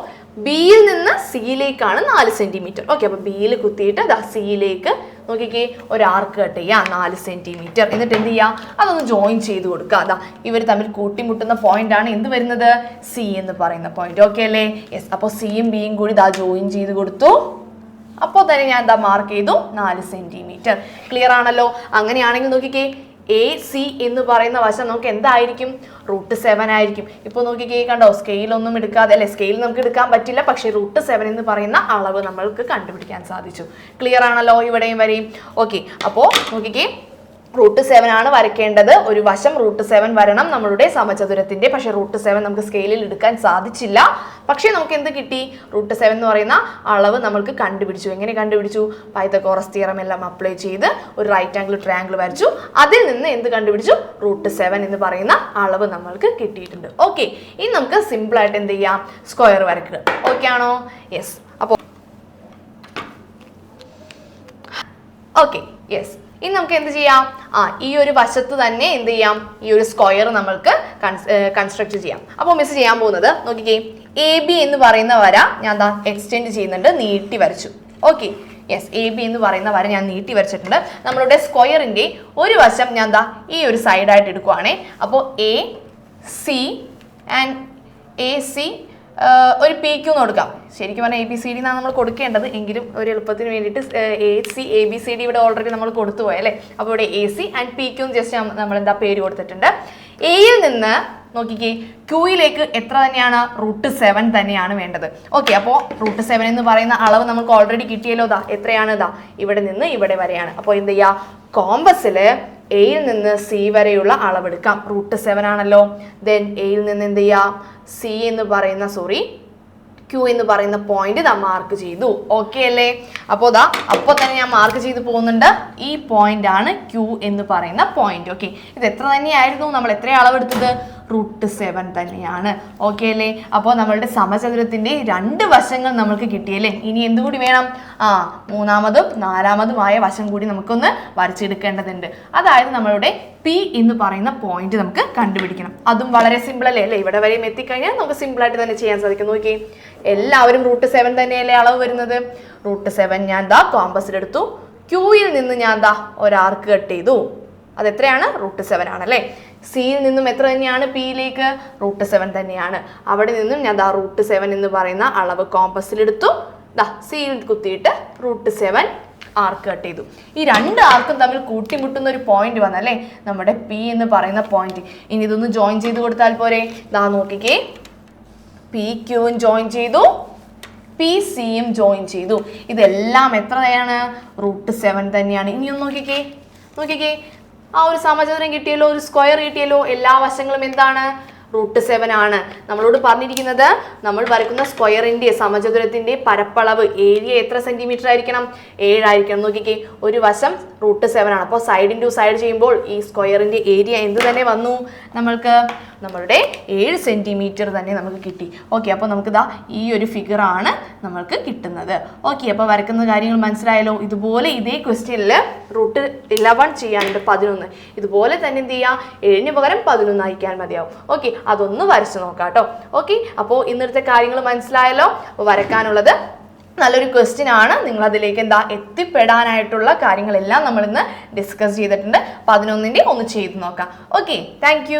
Speaker 1: ബിയിൽ നിന്ന് സിയിലേക്കാണ് നാല് സെന്റിമീറ്റർ ഓക്കെ അപ്പോൾ ബിയിൽ കുത്തിയിട്ട് ദാ സിയിലേക്ക് നോക്കിക്കേ ഒരു ആർക്ക് കട്ട് ചെയ്യാം. നാല് സെന്റിമീറ്റർ എന്നിട്ട് എന്ത് ചെയ്യുക അതൊന്ന് ജോയിൻ ചെയ്ത് കൊടുക്കുക. അതാ ഇവർ തമ്മിൽ കൂട്ടിമുട്ടുന്ന പോയിന്റ് ആണ് എന്ത് വരുന്നത്? സി എന്ന് പറയുന്ന പോയിന്റ് ഓക്കെ അല്ലേ? യെസ് അപ്പോൾ സിയും ബിയും കൂടി ഇതാ ജോയിൻ ചെയ്ത് കൊടുത്തു. അപ്പോൾ തന്നെ ഞാൻ എന്താ മാർക്ക് ചെയ്തു നാല് സെന്റിമീറ്റർ ക്ലിയർ ആണല്ലോ? അങ്ങനെയാണെങ്കിൽ നോക്കിക്കേ എ സി എന്ന് പറയുന്ന വശം നമുക്ക് എന്തായിരിക്കും? റൂട്ട് സെവൻ ആയിരിക്കും. ഇപ്പോൾ നോക്കിക്കേ കണ്ടോ സ്കെയിലൊന്നും എടുക്കാതെ അല്ലെ സ്കെയിൽ നമുക്ക് എടുക്കാൻ പറ്റില്ല പക്ഷേ റൂട്ട് സെവൻ എന്ന് പറയുന്ന അളവ് നമ്മൾക്ക് കണ്ടുപിടിക്കാൻ സാധിച്ചു. ക്ലിയർ ആണല്ലോ ഇവിടെയും വരെയും? ഓക്കെ അപ്പോൾ നോക്കിക്കേ റൂട്ട് സെവൻ ആണ് വരയ്ക്കേണ്ടത്. ഒരു വശം റൂട്ട് സെവൻ വരണം നമ്മളുടെ സമചതുരത്തിന്റെ. പക്ഷെ റൂട്ട് സെവൻ നമുക്ക് സ്കെയിലിൽ എടുക്കാൻ സാധിച്ചില്ല. പക്ഷേ നമുക്ക് എന്ത് കിട്ടി? റൂട്ട് സെവൻ എന്ന് പറയുന്ന അളവ് നമ്മൾക്ക് കണ്ടുപിടിച്ചു. എങ്ങനെ കണ്ടുപിടിച്ചു? പൈതകോറസ് തിയറം എല്ലാം അപ്ലൈ ചെയ്ത് ഒരു റൈറ്റ് ആംഗിൾ ട്രയാംഗിൾ വരച്ചു. അതിൽ നിന്ന് എന്ത് കണ്ടുപിടിച്ചു? റൂട്ട് സെവൻ എന്ന് പറയുന്ന അളവ് നമ്മൾക്ക് കിട്ടിയിട്ടുണ്ട്. ഓക്കെ ഇനി നമുക്ക് സിമ്പിൾ ആയിട്ട് എന്ത് ചെയ്യാം? സ്ക്വയർ വരയ്ക്കുക. ഓക്കെ ആണോ? യെസ് അപ്പോൾ ഓക്കെ യെസ് ഇനി നമുക്ക് എന്ത് ചെയ്യാം? ആ ഈ ഒരു വശത്ത് തന്നെ എന്ത് ചെയ്യാം? ഈ ഒരു സ്ക്വയർ നമ്മൾക്ക് കൺസ്ട്രക്ട് ചെയ്യാം. അപ്പോൾ മിസ് ചെയ്യാൻ പോകുന്നത് നോക്കിക്കേ. എ ബി എന്ന് പറയുന്ന വര ഞാൻ എന്താ എക്സ്റ്റെൻഡ് ചെയ്യുന്നുണ്ട് നീട്ടി വരച്ചു. ഓക്കെ യെസ് എ ബി എന്ന് പറയുന്ന വര ഞാൻ നീട്ടി വരച്ചിട്ടുണ്ട്. നമ്മളുടെ സ്ക്വയറിന്റെ ഒരു വശം ഞാൻ എന്താ ഈ ഒരു സൈഡായിട്ട് എടുക്കുവാണേ. അപ്പോൾ A C and A C ഒരു പി ക്യൂ എന്ന് കൊടുക്കാം. ശരിക്കും പറഞ്ഞാൽ എ ബി സി ഡി എന്നാണ് നമ്മൾ കൊടുക്കേണ്ടത്. എങ്കിലും ഒരു എളുപ്പത്തിന് വേണ്ടിയിട്ട് A C A B C D ഇവിടെ ഓൾറെഡി നമ്മൾ കൊടുത്തു പോയി അല്ലേ? അപ്പോൾ ഇവിടെ A C and P Q just നമ്മൾ എന്താ പേര് കൊടുത്തിട്ടുണ്ട്. എയിൽ നിന്ന് നോക്കിക്കേ ക്യൂയിലേക്ക് എത്ര തന്നെയാണ്? റൂട്ട് സെവൻ തന്നെയാണ് വേണ്ടത്. ഓക്കെ അപ്പോൾ റൂട്ട് സെവൻ എന്ന് പറയുന്ന അളവ് നമുക്ക് ഓൾറെഡി കിട്ടിയല്ലോ ഇതാ എത്രയാണ് ഇതാ ഇവിടെ നിന്ന് ഇവിടെ വരെയാണ്. അപ്പോൾ എന്ത് ചെയ്യുക കോമ്പസിൽ എയിൽ നിന്ന് സി വരെയുള്ള അളവെടുക്കാം. റൂട്ട് സെവൻ ആണല്ലോ. ദെൻ എയിൽ നിന്ന് എന്ത് ചെയ്യാം? സി എന്ന് പറയുന്ന സോറി ക്യൂ എന്ന് പറയുന്ന പോയിന്റ് നാം മാർക്ക് ചെയ്തു. ഓക്കെ അല്ലേ? അപ്പോൾ ദാ അപ്പോൾ തന്നെ ഞാൻ മാർക്ക് ചെയ്ത് പോകുന്നുണ്ട്. ഈ പോയിന്റ് ആണ് ക്യൂ എന്ന് പറയുന്ന പോയിന്റ് ഓക്കെ ഇത് എത്ര തന്നെയായിരുന്നു? നമ്മൾ എത്ര അളവെടുത്തത്? റൂട്ട് സെവൻ തന്നെയാണ്. ഓക്കെ അല്ലേ? അപ്പോൾ നമ്മളുടെ സമചതുരത്തിന്റെ രണ്ട് വശങ്ങൾ നമുക്ക് കിട്ടിയല്ലേ? ഇനി എന്തുകൂടി വേണം? ആ മൂന്നാമതും നാലാമതുമായ വശം കൂടി നമുക്കൊന്ന് വരച്ചെടുക്കേണ്ടതുണ്ട്. അതായത് നമ്മളുടെ പി എന്ന് പറയുന്ന പോയിന്റ് നമുക്ക് കണ്ടുപിടിക്കണം. അതും വളരെ സിമ്പിൾ അല്ലേ? അല്ലേ? ഇവിടെ വരെയും എത്തിക്കഴിഞ്ഞാൽ നമുക്ക് സിമ്പിളായിട്ട് തന്നെ ചെയ്യാൻ സാധിക്കും. നോക്കി എല്ലാവരും റൂട്ട് സെവൻ തന്നെയല്ലേ അളവ് വരുന്നത്? റൂട്ട് സെവൻ ഞാൻ ദാ കോമ്പസിലെടുത്തു ക്യൂയിൽ നിന്ന് ഞാൻ ദാ ഒരാർക്ക് കട്ട് ചെയ്തു. അത് എത്രയാണ് റൂട്ട് സെവൻ ആണല്ലേ? സിയിൽ നിന്നും എത്ര തന്നെയാണ്? പിയിലേക്ക് റൂട്ട് സെവൻ തന്നെയാണ്. അവിടെ നിന്നും ഞാൻ ദാ റൂട്ട് സെവൻ എന്ന് പറയുന്ന അളവ് കോമ്പസിലെടുത്തു ദാ സിയിൽ കുത്തിയിട്ട് റൂട്ട് സെവൻ ആർക്ക് കട്ട് ചെയ്തു. ഈ രണ്ട് ആർക്കും തമ്മിൽ കൂട്ടിമുട്ടുന്ന ഒരു പോയിന്റ് വന്നല്ലേ? നമ്മുടെ പി എന്ന് പറയുന്ന പോയിന്റ് ഇനി ഇതൊന്ന് ജോയിൻ ചെയ്ത് കൊടുത്താൽ പോരെ. ദാ നോക്കിക്കേ. പി ക്യൂവും ജോയിൻ ചെയ്തു. പി സിയും ജോയിൻ ചെയ്തു. ഇതെല്ലാം എത്രയാണ് റൂട്ട് സെവൻ തന്നെയാണ്. ഇനി ഒന്ന് നോക്കിക്കേ. നോക്കിക്കേ. ആ ഒരു സമചതുരം കിട്ടിയല്ലോ ഒരു സ്ക്വയർ കിട്ടിയല്ലോ എല്ലാ വശങ്ങളും എന്താണ്? റൂട്ട് സെവൻ ആണ്. നമ്മളോട് പറഞ്ഞിരിക്കുന്നത് നമ്മൾ വരയ്ക്കുന്ന സ്ക്വയറിന്റെ സമചതുരത്തിന്റെ പരപ്പളവ് ഏരിയ എത്ര സെന്റിമീറ്റർ ആയിരിക്കണം? ഏഴായിരിക്കണം നോക്കിക്കേ ഒരു വശം റൂട്ട് സെവൻ ആണ്. അപ്പോൾ സൈഡ് ഇന്റു സൈഡ് ചെയ്യുമ്പോൾ ഈ സ്ക്വയറിന്റെ ഏരിയ എന്ത് തന്നെ വന്നു? നമ്മൾക്ക് നമ്മളുടെ ഏഴ് സെന്റിമീറ്റർ തന്നെ നമുക്ക് കിട്ടി. ഓക്കെ അപ്പോൾ നമുക്ക് ദാ ഈ ഒരു ഫിഗറാണ് നമ്മൾക്ക് കിട്ടുന്നത്. ഓക്കെ അപ്പോൾ വരക്കുന്ന കാര്യങ്ങൾ മനസ്സിലായല്ലോ? ഇതുപോലെ ഇതേ ക്വസ്റ്റ്യനിൽ റൂട്ട് ഇലവൺ ചെയ്യാനുണ്ട് പതിനൊന്ന്. ഇതുപോലെ തന്നെ എന്ത് ചെയ്യുക ഏഴിന് പകരം പതിനൊന്ന് അയക്കാൻ മതിയാവും. ഓക്കെ അതൊന്ന് വരച്ച് നോക്കാം കേട്ടോ ഓക്കെ അപ്പോൾ ഇന്നത്തെ കാര്യങ്ങൾ മനസ്സിലായല്ലോ? വരക്കാനുള്ളത് നല്ലൊരു ക്വസ്റ്റ്യൻ ആണ്. നിങ്ങൾ അതിലേക്ക് എന്താ എത്തിപ്പെടാനായിട്ടുള്ള കാര്യങ്ങളെല്ലാം നമ്മൾ ഇന്ന് ഡിസ്കസ് ചെയ്തിട്ടുണ്ട്. പതിനൊന്നിന്റെ ഒന്ന് ചെയ്ത് നോക്കാം. Okay thank